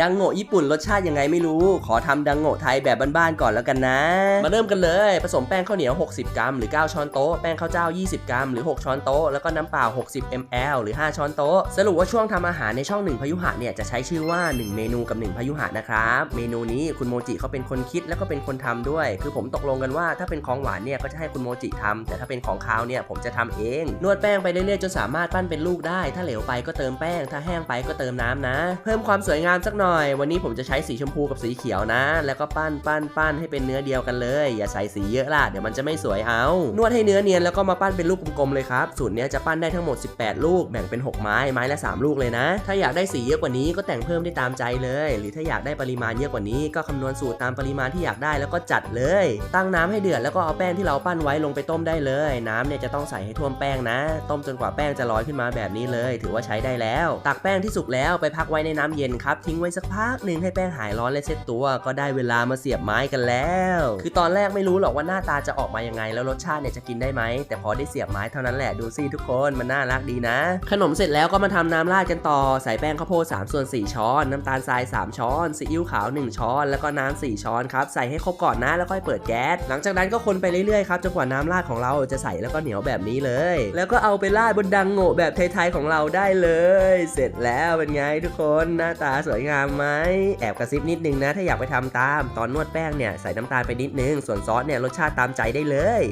ดังโงะญี่ปุ่นรสชาติยังไงไม่รู้ ขอทำดังโงะไทยแบบบ้านๆก่อนแล้วกันนะ มาเริ่มกันเลย ผสมแป้งข้าวเหนียว 60 กรัม หรือ 9 ช้อนโต๊ะ แป้งข้าวเจ้า 20 กรัม หรือ 6 ช้อนโต๊ะ แล้วก็น้ำเปล่า 60 ml หรือ 5 ช้อนโต๊ะ สรุปว่าช่วงทำอาหารในช่องหนึ่งพยุหะเนี่ยจะใช้ชื่อว่า 1 เมนูกับ 1 พยุหะนะครับ เมนูนี้คุณโมจิเขาเป็นคนคิดแล้วก็เป็นคนทำด้วย คือผมตกลงกันว่าถ้าเป็นของหวานเนี่ยก็จะให้คุณโมจิทำแต่ถ้าเป็นของคาวเนี่ยผมจะทำเอง นวดแป้งไปเรื่อยๆจนสามารถปั้นเป็นลูกได้ ถ้าเหลวไปก็เติมแป้ง ถ้าแห้งไปก็เติมน้ำนะ เพิ่มความสวยงามสักหน่อยวันนี้ผมจะใช้สีชมพูกับสีเขียวนะ แล้วก็ปั้นปั้นปั้นให้เป็นเนื้อเดียวกันเลย อย่าใส่สีเยอะล่ะ เดี๋ยวมันจะไม่สวยเอา นวดให้เนื้อเนียนแล้วก็มาปั้นเป็นลูกกลมๆเลยครับ สูตรนี้จะปั้นได้ทั้งหมด 18 ลูก แบ่งเป็น 6 ไม้ ไม้ละ 3 ลูกเลยนะ ถ้าอยากได้สีเยอะกว่านี้ก็แต่งเพิ่มได้ตามใจเลย หรือถ้าอยากได้ปริมาณเยอะกว่านี้ก็คำนวณสูตรตามปริมาณที่อยากได้แล้วก็จัดเลย ตั้งน้ำให้เดือดแล้วก็เอาแป้งที่เราปั้นไว้ลงไปต้มได้เลย น้ำเนี่ยจะต้องใส่ให้ท่วมแป้งนะ ต้มจนกว่าแป้งจะลอยขึ้นมาแบบนี้เลย ถือว่าใช้ได้แล้ว ตักแป้งที่สุกแล้วไปพักไว้ในน้ำเย็นครับทิ้งไว้สกพักหนึ่งให้แป้งหายร้อนและเซ็ตตัว ก็ได้เวลามาเสียบไม้กันแล้ว คือตอนแรกไม่รู้หรอกว่าหน้าตาจะออกมายังไง แล้วรสชาติเนี่ยจะกินได้ไหม แต่พอได้เสียบไม้เท่านั้นแหละดูสิทุกคนมันน่ารักดีนะ ขนมเสร็จแล้วก็มาทำน้ำราดกันต่อใส่แป้งข้าวโพด3ส่วน4ช้อนน้ำตาลทราย 3 ช้อนซีอิ๊วขาว 1 ช้อน แล้วก็น้ำ4ช้อนครับใส่ให้ครบก่อนนะแล้วค่อยเปิดแก๊สหลังจากนั้นก็คนไปเรื่อยๆครับจนกว่าน้ำราดของเราจะใส่แล้วก็เหนียวแบบนี้เลย แล้วก็เอาไปราดบนดังโง่แบบไทยๆของเราได้เลย เสร็จแล้วเป็นไงทุกคนหน้าตาสวยงามไหมแอบกระซิบนิดนึงนะ ถ้าอยากไปทำตาม ตอนนวดแป้งเนี่ยใส่น้ำตาลไปนิดนึง ส่วนซอสเนี่ยรสชาติตามใจได้เลย